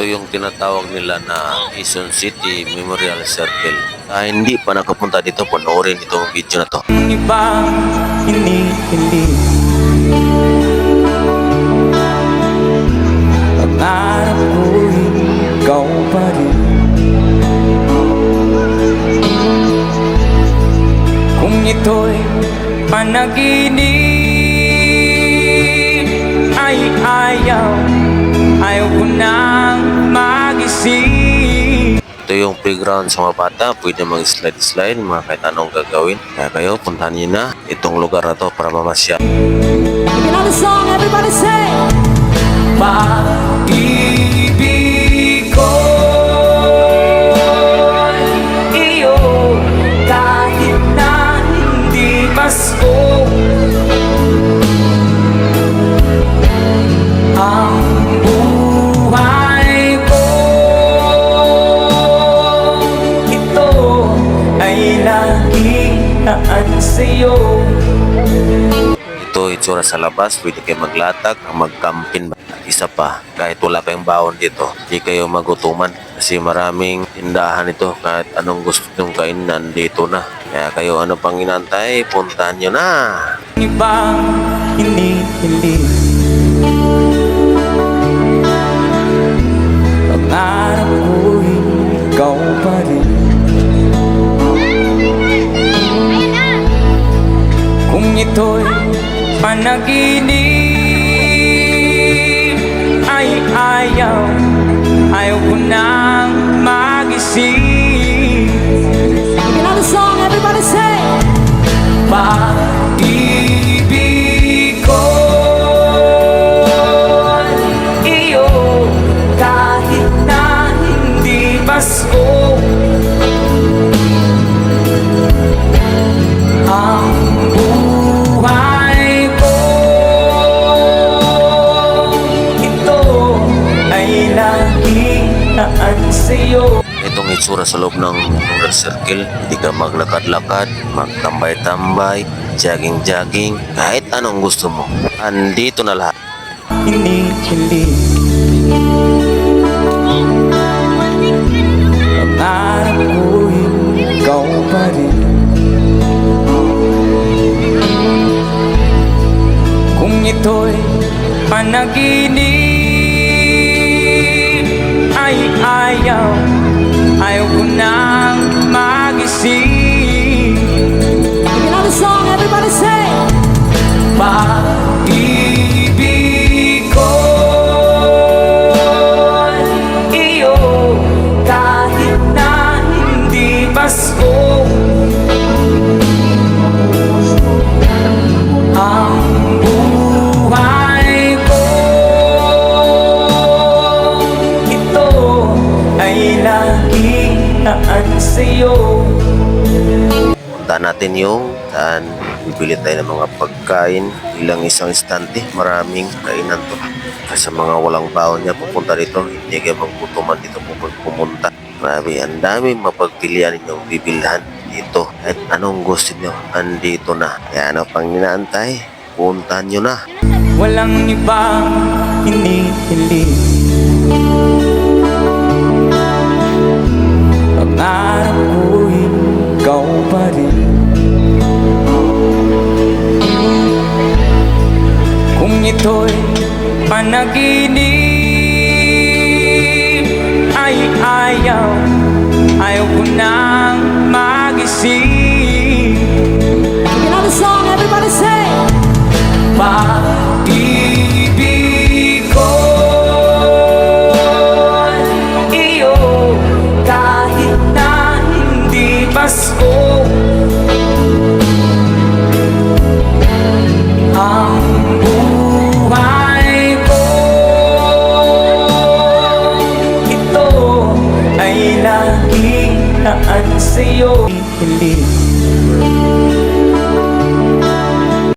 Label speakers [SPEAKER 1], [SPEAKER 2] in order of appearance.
[SPEAKER 1] Ito yung tinatawag nila na Quezon City Memorial Circle. Ah, hindi pa nakapunta dito, panoorin itong video na to.
[SPEAKER 2] Pangarap ko'y ikaw pa rin Kung ito'y panaginip
[SPEAKER 1] playground sa mga bata. Pwede mag-slide-slide, mga kahit anong gagawin. Kaya kayo, puntahan nyo na itong lugar na to para mamasyal.
[SPEAKER 3] Another song, everybody say.
[SPEAKER 2] Pag-ibig sa'yo
[SPEAKER 1] Ito itsura sa labas, pwede kayo maglatag, magkampin. At isa pa, kahit wala kayong baon dito, hindi kayo magutuman. Kasi maraming tindahan ito, kahit anong gusto nyong kain, nandito na. Kaya kayo ano pang inantay, puntahan nyo na.
[SPEAKER 2] ibang hinihiling ito'y panaginip. Ay ayaw, ayaw ko nang magising
[SPEAKER 3] Another song, everybody say.
[SPEAKER 2] Pag-ibig ko iyo kahit na hindi pasko
[SPEAKER 1] Itsura sa loob ng rural circle, hindi ka maglakad-lakad, magtambay-tambay, jogging-jogging, kahit anong gusto mo. Andito na lahat.
[SPEAKER 2] hinihiling Pangarap ko'y ikaw pa rin Kung ito'y panaginip Ay ayaw, ayaw ko nang magising
[SPEAKER 1] Natin yung saan bibili tayo ng mga pagkain. Ilang isang istante maraming kainan to. Sa mga walang baon niya pupunta dito hindi kayo magputuman dito pumunta. Marami ang dami mapagpilian ninyong bibilhan dito. At anong gusto nyo andito na. Kaya ano pang inaantay puntahan nyo na.
[SPEAKER 2] Walang ibang hinihiling ito'y panaginip. Ay ayaw, ayaw ko nang ay laging naan sa'yo. Hiling